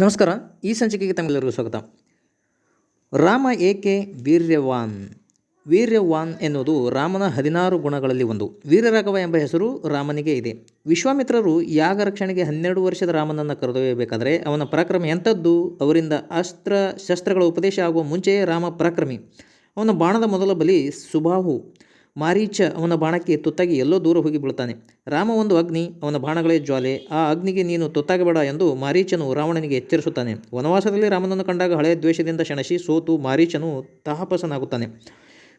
ನಮಸ್ಕಾರ, ಈ ಸಂಚಿಕೆಗೆ ತಮಗೆಲ್ಲರಿಗೂ ಸ್ವಾಗತ. ರಾಮ ಏಕೆ ವೀರ್ಯವಾನ್? ವೀರ್ಯವಾನ್ ಎನ್ನುವುದು ರಾಮನ ಹದಿನಾರು ಗುಣಗಳಲ್ಲಿ ಒಂದು. ವೀರರಾಘವ ಎಂಬ ಹೆಸರು ರಾಮನಿಗೆ ಇದೆ. ವಿಶ್ವಾಮಿತ್ರರು ಯಾಗ ರಕ್ಷಣೆಗೆ ಹನ್ನೆರಡು ವರ್ಷದ ರಾಮನನ್ನು ಕರೆದೊಯ್ಯಬೇಕಾದರೆ ಅವನ ಪರಾಕ್ರಮ ಎಂಥದ್ದು? ಅವರಿಂದ ಅಸ್ತ್ರ, ಶಸ್ತ್ರಗಳ ಉಪದೇಶ ಆಗುವ ಮುಂಚೆಯೇ ರಾಮ ಪರಾಕ್ರಮಿ. ಅವನ ಬಾಣದ ಮೊದಲ ಬಲಿ ಸುಬಾಹು. ಮಾರೀಚ ಅವನ ಬಾಣಕ್ಕೆ ತುತ್ತಾಗಿ ಎಲ್ಲೋ ದೂರ ಹೋಗಿ ಬೀಳ್ತಾನೆ ರಾಮ ಒಂದು ಅಗ್ನಿ, ಅವನ ಬಾಣಗಳೇ ಜ್ವಾಲೆ, ಆ ಅಗ್ನಿಗೆ ನೀನು ತುತ್ತಾಗಬೇಡ ಎಂದು ಮಾರೀಚನು ರಾವಣನಿಗೆ ಎಚ್ಚರಿಸುತ್ತಾನೆ. ವನವಾಸದಲ್ಲಿ ರಾಮನನ್ನು ಕಂಡಾಗ ಹಳೆಯ ದ್ವೇಷದಿಂದ ಶಣಸಿ ಸೋತು ಮಾರೀಚನು ತಾಪಸನಾಗುತ್ತಾನೆ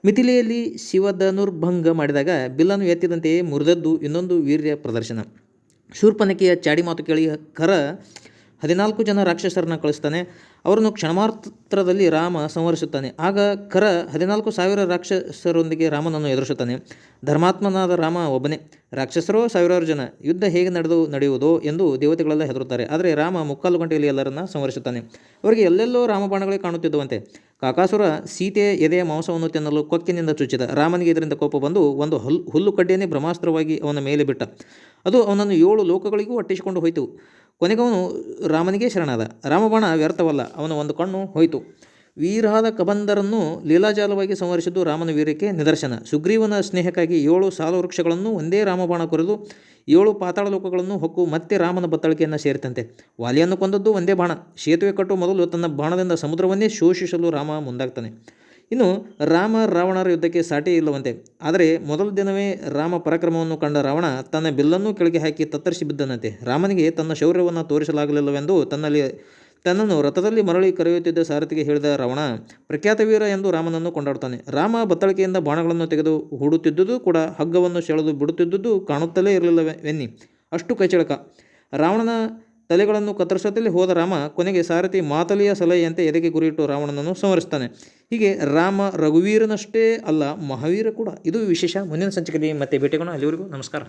ಮಿಥಿಲೆಯಲ್ಲಿ ಶಿವಧನುರ್ಭಂಗ ಮಾಡಿದಾಗ ಬಿಲ್ಲನ್ನು ಎತ್ತಿದಂತೆಯೇ ಮುರಿದದ್ದು ಇನ್ನೊಂದು ವೀರ್ಯ ಪ್ರದರ್ಶನ. ಶೂರ್ಪನಕೆಯ ಚಾಡಿ ಮಾತು ಕೇಳಿ ಕರ ಹದಿನಾಲ್ಕು ಜನ ರಾಕ್ಷಸರನ್ನ ಕಳಿಸ್ತಾನೆ. ಅವರನ್ನು ಕ್ಷಣಮಾತ್ರದಲ್ಲಿ ರಾಮ ಸಂವರಿಸುತ್ತಾನೆ ಆಗ ಕರ ಹದಿನಾಲ್ಕು ಸಾವಿರ ರಾಕ್ಷಸರೊಂದಿಗೆ ರಾಮನನ್ನು ಎದುರಿಸುತ್ತಾನೆ. ಧರ್ಮಾತ್ಮನಾದ ರಾಮ ಒಬ್ಬನೇ. ರಾಕ್ಷಸರೋ ಸಾವಿರಾರು ಜನ. ಯುದ್ಧ ಹೇಗೆ ನಡೆದು ನಡೆಯುವುದೋ ಎಂದು ದೇವತೆಗಳೆಲ್ಲ ಹೆದರುತ್ತಾರೆ. ಆದರೆ ರಾಮ ಮುಕ್ಕಾಲು ಗಂಟೆಯಲ್ಲಿ ಎಲ್ಲರನ್ನ ಸಂವರಿಸುತ್ತಾನೆ ಅವರಿಗೆ ಎಲ್ಲೆಲ್ಲೋ ರಾಮಬಾಣಗಳೇ ಕಾಣುತ್ತಿದ್ದುವಂತೆ. ಕಾಕಾಸುರ ಸೀತೆ ಎದೆಯ ಮಾಂಸವನ್ನು ತಿನ್ನಲು ಕೊಕ್ಕಿನಿಂದ ಚುಚ್ಚಿದ. ರಾಮನಿಗೆ ಇದರಿಂದ ಕೋಪ ಬಂದು ಒಂದು ಹಲ್ಲು ಕಡ್ಡಿಯನ್ನೇ ಬ್ರಹ್ಮಾಸ್ತ್ರವಾಗಿ ಅವನ ಮೇಲೆ ಬಿಟ್ಟ. ಅದು ಅವನನ್ನು ಏಳು ಲೋಕಗಳಿಗೂ ಅಟ್ಟಿಸಿಕೊಂಡು ಹೋಯಿತು. ಕೊನೆಗವನು ರಾಮನಿಗೆ ಶರಣಾದ. ರಾಮಬಾಣ ವ್ಯರ್ಥವಲ್ಲ, ಅವನ ಒಂದು ಕಣ್ಣು ಹೋಯಿತು. ವೀರಾದ ಕಬಂದರನ್ನು ಲೀಲಾಜಾಲವಾಗಿ ಸಂವರಿಸಿದ್ದು ರಾಮನ ವೀರ್ಯಕ್ಕೆ ನಿದರ್ಶನ. ಸುಗ್ರೀವನ ಸ್ನೇಹಕ್ಕಾಗಿ ಏಳು ಸಾಲ ವೃಕ್ಷಗಳನ್ನು ಒಂದೇ ರಾಮಬಾಣ ಕೊರೆದು, ಏಳು ಪಾತಾಳ ಲೋಕಗಳನ್ನು ಹೊಕ್ಕು ಮತ್ತೆ ರಾಮನ ಬತ್ತಳಿಕೆಯನ್ನು ಸೇರಿತಂತೆ. ವಾಲಿಯನ್ನು ಕೊಂದದ್ದು ಒಂದೇ ಬಾಣ. ಸೇತುವೆ ಕಟ್ಟು ಮೊದಲು ತನ್ನ ಬಾಣದಿಂದ ಸಮುದ್ರವನ್ನೇ ಶೋಷಿಸಲು ರಾಮ ಮುಂದಾಗ್ತಾನೆ. ಇನ್ನು ರಾಮ ರಾವಣರ ಯುದ್ಧಕ್ಕೆ ಸಾಟಿ ಇಲ್ಲವಂತೆ. ಆದರೆ ಮೊದಲ ದಿನವೇ ರಾಮ ಪರಾಕ್ರಮವನ್ನು ಕಂಡ ರಾವಣ ತನ್ನ ಬಿಲ್ಲನ್ನು ಕೆಳಗೆ ಹಾಕಿ ತತ್ತರಿಸಿ ಬಿದ್ದನಂತೆ. ರಾಮನಿಗೆ ತನ್ನ ಶೌರ್ಯವನ್ನು ತೋರಿಸಲಾಗಲಿಲ್ಲವೆಂದು ತನ್ನಲ್ಲಿ ತನ್ನನ್ನು ರಥದಲ್ಲಿ ಮರಳಿ ಕರೆಯುತ್ತಿದ್ದ ಸಾರಥಿಗೆ ಹೇಳಿದ ರಾವಣ, ಪ್ರಖ್ಯಾತ ವೀರ ಎಂದು ರಾಮನನ್ನು ಕೊಂಡಾಡುತ್ತಾನೆ. ರಾಮ ಬತ್ತಳಿಕೆಯಿಂದ ಬಾಣಗಳನ್ನು ತೆಗೆದು ಹೂಡುತ್ತಿದ್ದುದು ಕೂಡ ಹಗ್ಗವನ್ನು ಸೆಳೆದು ಬಿಡುತ್ತಿದ್ದುದು ಕಾಣುತ್ತಲೇ ಇರಲಿಲ್ಲವೆನ್ನಿ ಅಷ್ಟು ಕೈಚಳಕ. ರಾವಣನ ತಲೆಗಳನ್ನು ಕತ್ತರಿಸುತ್ತಲೇ ಹೋದ ರಾಮ ಕೊನೆಗೆ ಸಾರಥಿ ಮಾತಲಿಯ ಸಲಹೆಯಂತೆ ಎದೆಗೆ ಗುರಿಯಿಟ್ಟು ರಾವಣನನ್ನು ಸಂಹರಿಸ್ತಾನೆ ಹೀಗೆ ರಾಮ ರಘುವೀರನಷ್ಟೇ ಅಲ್ಲ, ಮಹಾವೀರ ಕೂಡ. ಇದು ವಿಶೇಷ. ಮುಂದಿನ ಸಂಚಿಕೆಯಲ್ಲಿ ಮತ್ತೆ ಭೇಟಿಗೋಣ ಅಲ್ಲಿವರೆಗೂ ನಮಸ್ಕಾರ.